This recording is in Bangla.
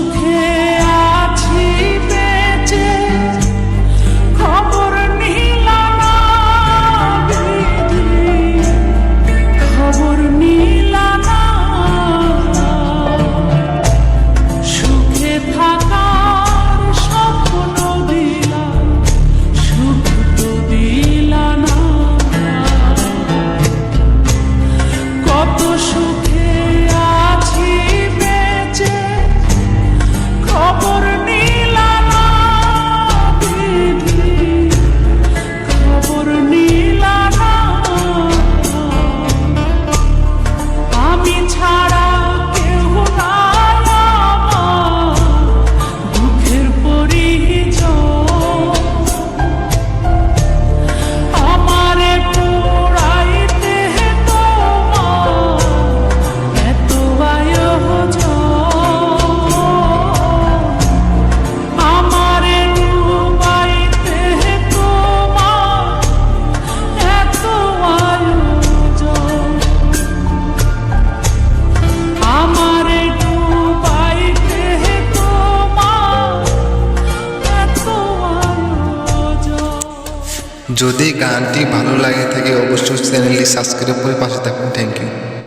care. যদি গানটি ভালো লাগে থাকে অবশ্যই চ্যানেলটি সাবস্ক্রাইব করে পাশে থাকুন। Thank you